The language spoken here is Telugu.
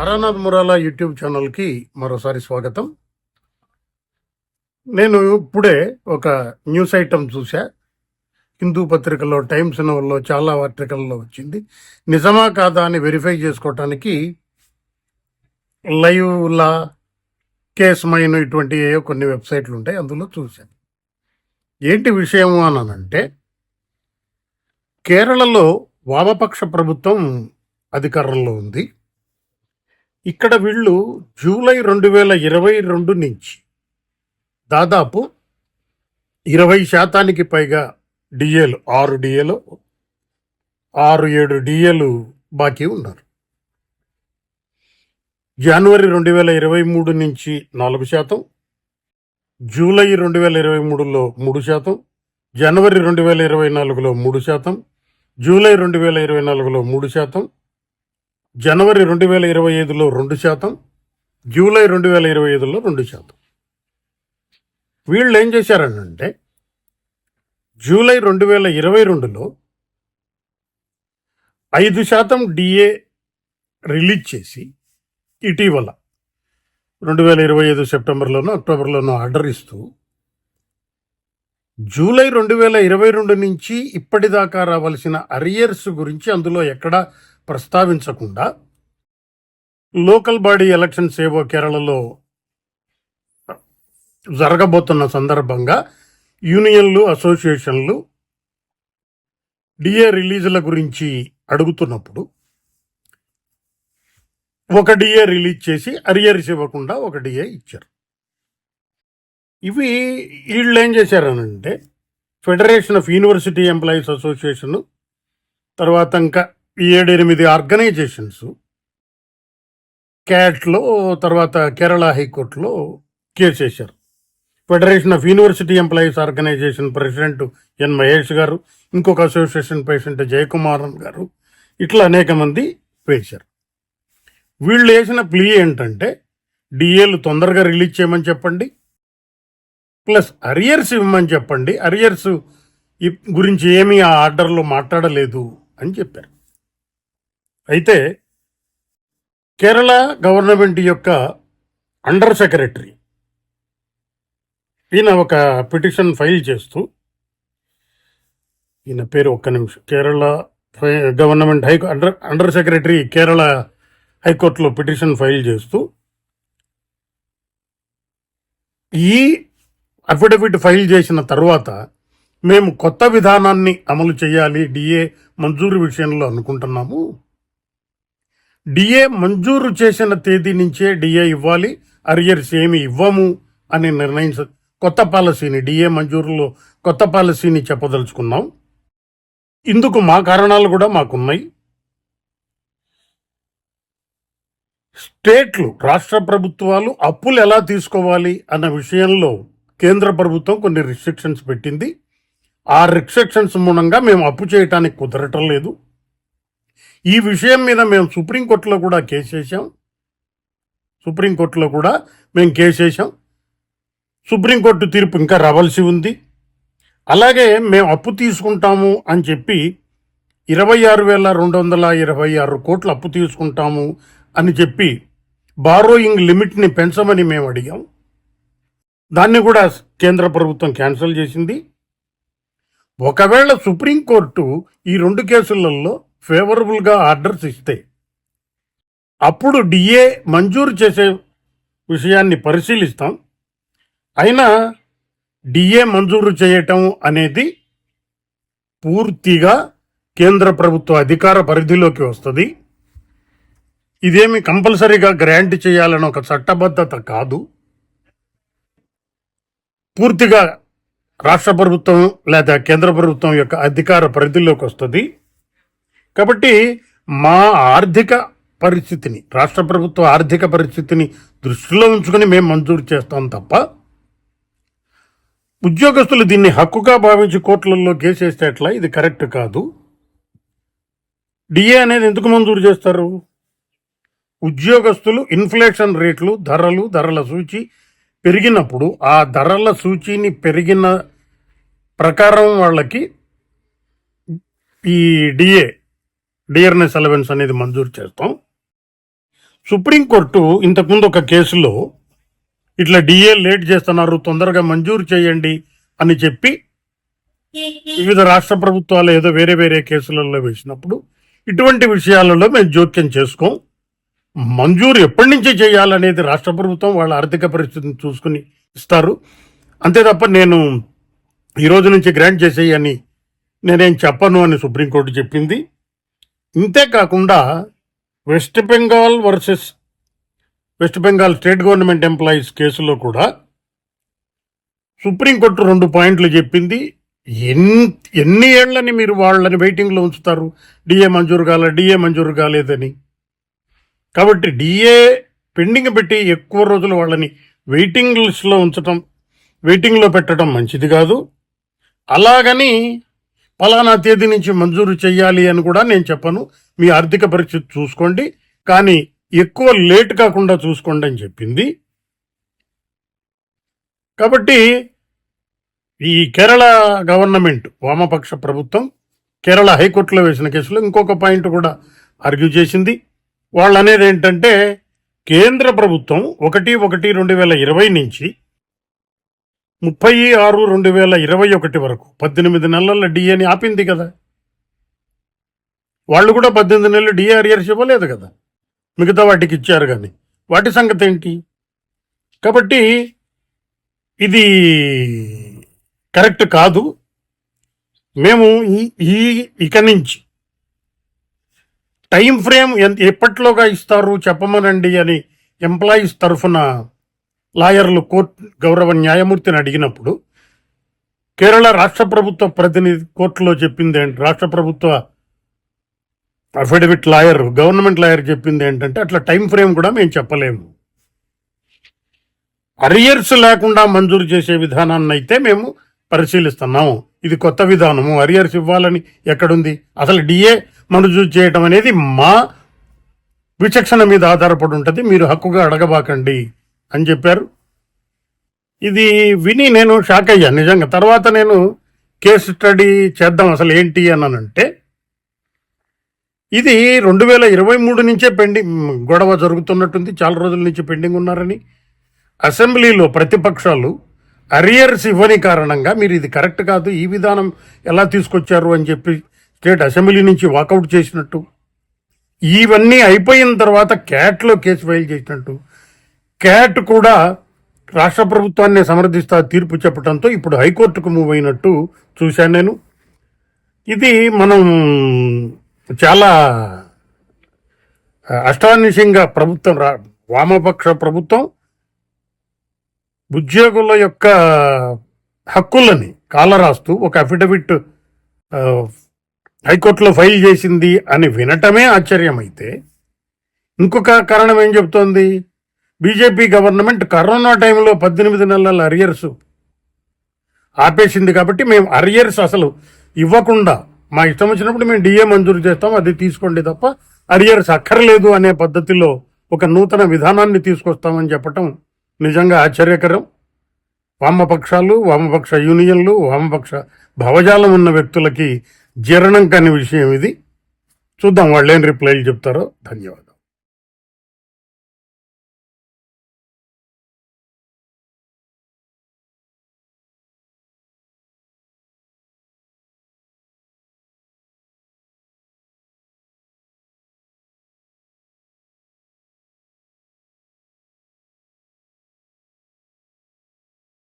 తారానాథ్ మురాలా యూట్యూబ్ ఛానల్కి మరోసారి స్వాగతం. నేను ఇప్పుడే ఒక న్యూస్ ఐటమ్ చూసా హిందూ పత్రికల్లో టైమ్స్ నవల్లో చాలా పత్రికల్లో వచ్చింది. నిజమా కాదా అని వెరిఫై చేసుకోవటానికి లైవ్లా కేస్ మైన్ ఇటువంటి ఏవో కొన్ని వెబ్సైట్లు ఉంటాయి అందులో చూశాను ఏంటి విషయం అనంటే కేరళలో వామపక్ష ప్రభుత్వం అధికారంలో ఉంది. ఇక్కడ వీళ్ళు జూలై రెండు వేల ఇరవై రెండు నుంచి దాదాపు ఇరవై శాతానికి పైగా డిఏలు ఆరు డిఏలు ఆరు ఏడు డిఏలు బాకీ ఉన్నారు. జనవరి రెండు వేల ఇరవై మూడు నుంచి నాలుగు శాతం జూలై రెండు వేల ఇరవై మూడులో మూడు శాతం జనవరి రెండు వేల ఇరవై నాలుగులో మూడు శాతం జూలై రెండు వేల ఇరవై నాలుగులో మూడు శాతం జనవరి రెండు వేల ఇరవై ఐదులో రెండు శాతం జూలై రెండు వేల ఇరవై ఐదులో రెండు శాతం. వీళ్ళు ఏం చేశారనంటే జూలై రెండు వేల ఇరవై రెండులో ఐదు శాతం డిఏ రిలీజ్ చేసి ఇటీవల రెండు వేల ఇరవై ఐదు సెప్టెంబర్లోనో అక్టోబర్లోనో ఆర్డర్ ఇస్తూ జూలై రెండు వేల ఇరవై రెండు నుంచి ఇప్పటిదాకా రావాల్సిన అరియర్స్ గురించి అందులో ఎక్కడా ప్రస్తావించకుండా లోకల్ బాడీ ఎలక్షన్స్ ఏవో కేరళలో జరగబోతున్న సందర్భంగా యూనియన్లు అసోసియేషన్లు డిఏ రిలీజుల గురించి అడుగుతున్నప్పుడు ఒక డిఏ రిలీజ్ చేసి అరియర్స్ ఇవ్వకుండా ఒక డిఏ ఇచ్చారు. ఇవి వీళ్ళు ఏం చేశారనంటే federation of university employees association తర్వాత ఇంకా ఏడెనిమిది ఆర్గనైజేషన్స్. క్యాట్లో తర్వాత కేరళ హైకోర్టులో కేసు వేశారు federation of university employees organisation president N Mahesh garu ఇంకొక అసోసియేషన్ ప్రెసిడెంట్ జయకుమారన్ గారు ఇట్లా అనేక మంది వేశారు. వీళ్ళు వేసిన ప్లీ ఏంటంటే డిఏలు తొందరగా రిలీజ్ చేయమని చెప్పండి ప్లస్ అరియర్స్ ఇవ్వమని చెప్పండి. అరియర్స్ గురించి ఏమీ ఆ ఆర్డర్లో మాట్లాడలేదు అని చెప్పారు. అయితే కేరళ గవర్నమెంట్ యొక్క అండర్ సెక్రటరీ ఈయన ఒక పిటిషన్ ఫైల్ చేస్తూ ఈయన పేరు ఒక్క నిమిషం Kerala government high under under secretary Kerala హైకోర్టులో పిటిషన్ ఫైల్ చేస్తూ ఈ అఫిడవిట్ ఫైల్ చేసిన తర్వాత మేము కొత్త విధానాన్ని అమలు చేయాలి డిఏ మంజూరు విషయంలో అనుకుంటున్నాము. డిఏ మంజూరు చేసిన తేదీ నుంచే డిఏ ఇవ్వాలి అరియర్స్ ఏమి ఇవ్వము అని నిర్ణయించ కొత్త పాలసీని డిఏ మంజూరులో కొత్త పాలసీని చెప్పదలుచుకున్నాం. ఇందుకు మా కారణాలు కూడా మాకున్నాయి. స్టేట్లు రాష్ట్ర ప్రభుత్వాలు అప్పులు ఎలా తీసుకోవాలి అన్న విషయంలో కేంద్ర ప్రభుత్వం కొన్ని రిస్ట్రిక్షన్స్ పెట్టింది. ఆ రిస్ట్రిక్షన్స్ మూలంగా మేము అప్పు చేయటానికి కుదరటం లేదు. ఈ విషయం మీద మేము సుప్రీంకోర్టులో కూడా కేసు వేసాం సుప్రీంకోర్టులో కూడా మేము కేసు వేసాం సుప్రీంకోర్టు తీర్పు ఇంకా రావాల్సి ఉంది. అలాగే మేము అప్పు తీసుకుంటాము అని చెప్పి ఇరవై ఆరు వేల రెండు వందల ఇరవై ఆరు కోట్లు అప్పు తీసుకుంటాము అని చెప్పి బారోయింగ్ లిమిట్ని పెంచమని మేము అడిగాం. దాన్ని కూడా కేంద్ర ప్రభుత్వం క్యాన్సిల్ చేసింది. ఒకవేళ సుప్రీంకోర్టు ఈ రెండు కేసులలో ఫేవరబుల్గా ఆర్డర్స్ ఇస్తే అప్పుడు డిఏ మంజూరు చేసే విషయాన్ని పరిశీలిస్తాం. అయినా డిఏ మంజూరు చేయటం అనేది పూర్తిగా కేంద్ర ప్రభుత్వ అధికార పరిధిలోకి వస్తుంది. ఇదేమి కంపల్సరీగా గ్రాంట్ చేయాలని ఒక చట్టబద్ధత కాదు. పూర్తిగా రాష్ట్ర ప్రభుత్వం లేదా కేంద్ర ప్రభుత్వం యొక్క అధికార పరిధిలోకి వస్తుంది. కాబట్టి మా ఆర్థిక పరిస్థితిని రాష్ట్ర ప్రభుత్వ ఆర్థిక పరిస్థితిని దృష్టిలో ఉంచుకొని మేము మంజూరు చేస్తాం తప్ప ఉద్యోగస్తులు దీన్ని హక్కుగా భావించి కోర్టులలో కేసేస్తే ఇది కరెక్ట్ కాదు. డిఏ అనేది ఎందుకు మంజూరు చేస్తారు? ఉద్యోగస్తులు ఇన్ఫ్లేషన్ రేట్లు ధరలు ధరల సూచి పెరిగినప్పుడు ఆ ధరల సూచిని పెరిగిన ప్రకారం వాళ్ళకి ఈ డిఏ డియర్నెస్ అలవెన్స్ అనేది మంజూరు చేస్తాం. సుప్రీంకోర్టు ఇంతకుముందు ఒక కేసులో ఇట్లా డిఏ లేట్ చేస్తున్నారు తొందరగా మంజూరు చేయండి అని చెప్పి వివిధ రాష్ట్ర ప్రభుత్వాలు ఏదో వేరే వేరే కేసులలో వేసినప్పుడు ఇటువంటి విషయాలలో మేము జోక్యం చేసుకోం. మంజూరు ఎప్పటి నుంచి చేయాలనేది రాష్ట్ర ప్రభుత్వం వాళ్ళ ఆర్థిక పరిస్థితిని చూసుకుని ఇస్తారు. అంతే తప్ప నేను ఈరోజు నుంచి గ్రాంట్ చేసేయని నేనేం చెప్పను అని సుప్రీంకోర్టు చెప్పింది. ఇంతేకాకుండా West Bengal versus West Bengal state government employees కేసులో కూడా సుప్రీంకోర్టు రెండు పాయింట్లు చెప్పింది. ఎన్ని ఎన్ని ఏళ్ళని మీరు వాళ్ళని వెయిటింగ్లో ఉంచుతారు? డిఏ మంజూరు కాలే డిఏ మంజూరు కాలేదని. కాబట్టి డిఏ పెండింగ్ పెట్టి ఎక్కువ రోజులు వాళ్ళని వెయిటింగ్ లిస్ట్లో ఉంచటం వెయిటింగ్లో పెట్టడం మంచిది కాదు. అలాగని పలానా తేదీ నుంచి మంజూరు చేయాలి అని కూడా నేను చెప్పను. మీ ఆర్థిక పరిస్థితి చూసుకోండి. కానీ ఎక్కువ లేట్ కాకుండా చూసుకోండి అని చెప్పింది. కాబట్టి ఈ కేరళ గవర్నమెంట్ వామపక్ష ప్రభుత్వం కేరళ హైకోర్టులో వేసిన కేసులో ఇంకొక పాయింట్ కూడా ఆర్గ్యూ చేసింది. వాళ్ళు అనేది ఏంటంటే కేంద్ర ప్రభుత్వం ఒకటి ఒకటి రెండు వేల ఇరవై నుంచి ముప్పై ఆరు రెండు వేల ఇరవై ఒకటి వరకు పద్దెనిమిది నెలల డిఏని ఆపింది కదా. వాళ్ళు కూడా పద్దెనిమిది నెలలు డిఆర్ఆర్స్ ఇవ్వలేదు కదా. మిగతా వాటికి ఇచ్చారు కానీ. వాటి సంగతి ఏంటి? కాబట్టి ఇది కరెక్ట్ కాదు. మేము ఈ ఈ ఇక నుంచి టైం ఫ్రేమ్ ఎంత ఎప్పట్లోగా ఇస్తారు చెప్పమనండి అని ఎంప్లాయీస్ తరఫున లాయర్లు కోర్టు గౌరవ న్యాయమూర్తిని అడిగినప్పుడు కేరళ రాష్ట్ర ప్రభుత్వ ప్రతినిధి కోర్టులో చెప్పింది ఏంటి? రాష్ట్ర ప్రభుత్వ అఫిడవిట్ లాయర్ గవర్నమెంట్ లాయర్ చెప్పింది ఏంటంటే అట్లా టైం ఫ్రేమ్ కూడా మేము చెప్పలేము. అరియర్స్ లేకుండా మంజూరు చేసే విధానాన్ని అయితే మేము పరిశీలిస్తున్నాము. ఇది కొత్త విధానము. అరియర్స్ ఇవ్వాలని ఎక్కడుంది? అసలు డిఏ మంజూరు చేయటం అనేది మా విచక్షణ మీద ఆధారపడి ఉంటుంది. మీరు హక్కుగా అడగబాకండి. అని చెప్పారు. ఇది విని నేను షాక్ అయ్యాను నిజంగా. తర్వాత నేను కేసు స్టడీ చేద్దాం అసలు ఏంటి అన్నానంటే ఇది రెండు వేల ఇరవై మూడు నుంచే పెండింగ్ గొడవ జరుగుతున్నట్టుంది చాలా రోజుల నుంచి పెండింగ్ ఉన్నారని. అసెంబ్లీలో ప్రతిపక్షాలు అరియర్స్ ఇవ్వని కారణంగా మీరు ఇది కరెక్ట్ కాదు ఈ విధానం ఎలా తీసుకొచ్చారు అని చెప్పి స్టేట్ అసెంబ్లీ నుంచి వాకౌట్ చేసినట్టు. ఇవన్నీ అయిపోయిన తర్వాత క్యాట్లో కేసు ఫైల్ చేసినట్టు. క్యాట్ కూడా రాష్ట్ర ప్రభుత్వాన్ని సమర్థిస్తా తీర్పు చెప్పడంతో ఇప్పుడు హైకోర్టుకు మూవ్ అయినట్టు చూశాను నేను. ఇది మనం చాలా అష్టానిషంగా ప్రభుత్వం రా వామపక్ష ప్రభుత్వం ఉద్యోగుల యొక్క హక్కులని కాలరాస్తూ ఒక అఫిడవిట్ హైకోర్టులో ఫైల్ చేసింది అని వినటమే ఆశ్చర్యమైతే ఇంకొక కారణం ఏం చెప్తోంది బీజేపీ గవర్నమెంట్ కరోనా టైంలో పద్దెనిమిది నెలల అరియర్స్ ఆపేసింది కాబట్టి మేము అరియర్స్ అసలు ఇవ్వకుండా మా ఇష్టం వచ్చినప్పుడు మేము డిఏ మంజూరు చేస్తాం అది తీసుకోండి తప్ప అరియర్స్ అక్కర్లేదు అనే పద్ధతిలో ఒక నూతన విధానాన్ని తీసుకొస్తామని చెప్పటం నిజంగా ఆశ్చర్యకరం. వామపక్షాలు వామపక్ష యూనియన్లు వామపక్ష భావజాలం ఉన్న వ్యక్తులకి జీర్ణం కాని విషయం ఇది. చూద్దాం వాళ్ళు ఏం రిప్లైలు చెప్తారో. ధన్యవాదాలు.